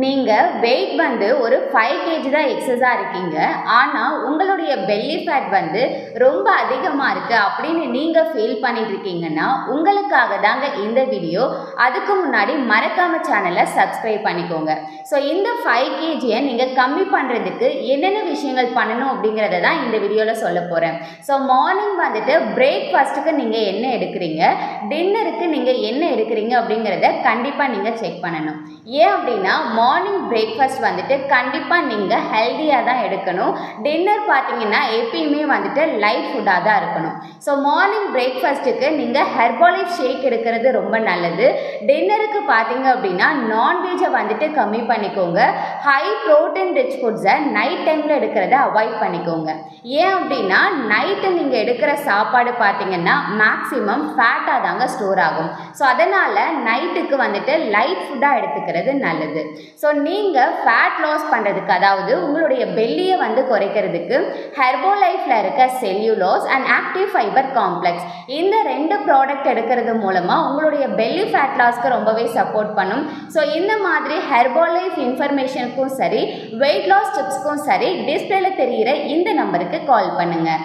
நீங்கள் வெயிட் வந்து ஒரு ஃபைவ் கேஜி தான் எக்ஸஸாக இருக்கீங்க. ஆனால் உங்களுடைய பெல்லி ஃபேட் வந்து ரொம்ப அதிகமாக இருக்குது அப்படின்னு நீங்கள் ஃபீல் பண்ணிட்டு இருக்கீங்கன்னா உங்களுக்காக தாங்க இந்த வீடியோ அதுக்கு முன்னாடி மறக்காம சேனலை சப்ஸ்கிரைப் பண்ணிக்கோங்க. ஸோ இந்த ஃபைவ் கேஜியை நீங்கள் கம்மி பண்ணுறதுக்கு என்னென்ன விஷயங்கள் பண்ணணும் அப்படிங்கிறத தான் இந்த வீடியோவில் சொல்ல போகிறேன் ஸோ மார்னிங் வந்துட்டு பிரேக்ஃபாஸ்ட்டுக்கு நீங்கள் என்ன எடுக்கிறீங்க டின்னருக்கு நீங்கள் என்ன எடுக்கிறீங்க அப்படிங்கிறத கண்டிப்பாக நீங்கள் செக் பண்ணணும். ஏன் அப்படின்னா மார்னிங் பிரேக்ஃபாஸ்ட் வந்துட்டு கண்டிப்பாக நீங்கள் ஹெல்த்தியாக தான் எடுக்கணும். டின்னர் பார்த்தீங்கன்னா எப்பயுமே வந்துட்டு லைட் ஃபுட்டாக தான் இருக்கணும். ஸோ மார்னிங் பிரேக்ஃபாஸ்ட்டுக்கு நீங்கள் ஹெர்பாலிக் ஷேக் எடுக்கிறது ரொம்ப நல்லது. டின்னருக்கு பார்த்தீங்க அப்படின்னா நான்வெஜ்ஜை வந்துட்டு கம்மி பண்ணிக்கோங்க. ஹை ப்ரோட்டீன் ரிச் ஃபுட்ஸை நைட் டைமில் எடுக்கிறத அவாய்ட் பண்ணிக்கோங்க. ஏன் அப்படின்னா நைட்டு நீங்கள் எடுக்கிற சாப்பாடு பார்த்தீங்கன்னா மேக்ஸிமம் ஃபேட்டாக தாங்க ஸ்டோர் ஆகும். ஸோ அதனால் நைட்டுக்கு வந்துட்டு லைட் ஃபுட்டாக எடுத்துக்கிறது நல்லது. ஸோ நீங்கள் ஃபேட் லாஸ் பண்ணுறதுக்கு அதாவது உங்களுடைய பெல்லியை வந்து குறைக்கிறதுக்கு ஹெர்போலைஃப்பில் இருக்க cellulose and active fibre complex. இந்த ரெண்டு ப்ராடக்ட் எடுக்கிறது மூலமாக உங்களுடைய பெல்லி ஃபேட் லாஸ்க்கு ரொம்பவே சப்போர்ட் பண்ணும். ஸோ இந்த மாதிரி ஹெர்போலைஃப் இன்ஃபர்மேஷனுக்கும் சரி வெயிட் லாஸ் டிப்ஸ்க்கும் சரி டிஸ்பிளேல தெரிகிற இந்த நம்பருக்கு கால் பண்ணுங்கள்